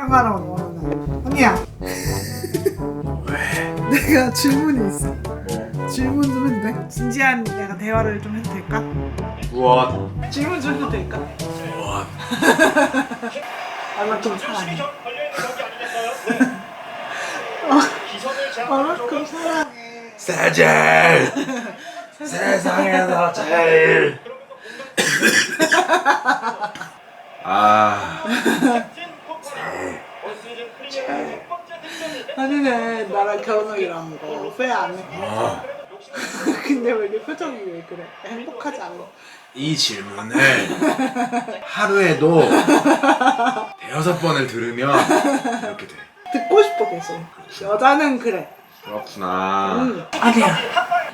평화로운 원하는 언니야 왜? 내가 질문이 있어 뭐? 질문 좀 해도 돼? 진지한 내가 대화를 좀 해도 될까? 무엇? 질문 좀 해도 될까? 무엇? 얼마큼 사랑해 얼마큼 사랑해 세젤 세상에서 제일 아 아니네 나랑 결혼하기로 거 후회 안 해. 어, 근데 왜 이렇게 표정이 왜 그래? 행복하지 않아? 이 질문을 하루에도 대여섯 번을 들으면 이렇게 돼 듣고 싶어 계속. 여자는 그래. 그렇구나 응. 아니야.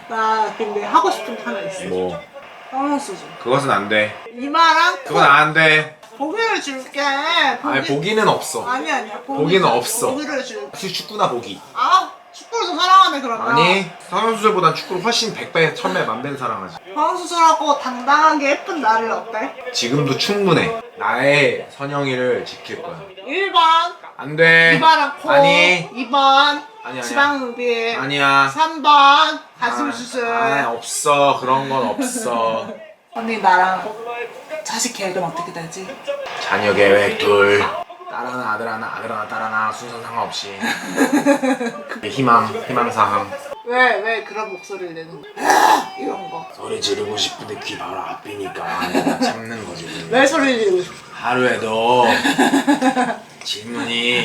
나 근데 하고 싶은 게 하나 있어. 뭐 선수주. 그것은 안 돼 이마랑 그건 안 돼 보기를 줄게. 아니 보기는 없어 아니 아니야. 보기 보기는 없어. 보기를 줄게. 혹시 축구나 보기 아 축구를 더 사랑하네 그러면. 아니 성형수술보단 축구를 훨씬 100배 1000배 만배는 사랑하지 성수술하고 당당하게 예쁜 나를 어때? 지금도 충분해 나의 선영이를 지킬 거야 1번 안 돼 이마랑 코. 아니 2번 아니야 지방흡입. 아니야 3번 가슴 수술. 아, 없어 그런 건 없어 언니 나랑 자식 계획은 어떻게 되지? 자녀 계획 둘 딸 하나 아들 하나 아들 하나 딸 하나 순서 상관없이 희망 희망 사항 왜 왜 그런 목소리를 내는 거야? 이런 거. 소리 지르고 싶은데 귀 바로 앞이니까 참는 거지 왜 소리를 지르고 싶어? 하루에도 질문이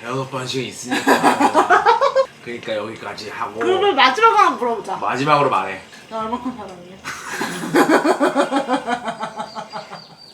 대여섯 번씩 있으니까 그러니까 여기까지 하고 그러면 마지막으로 한번 물어보자. 마지막으로 말해 나 얼마큼 사랑해?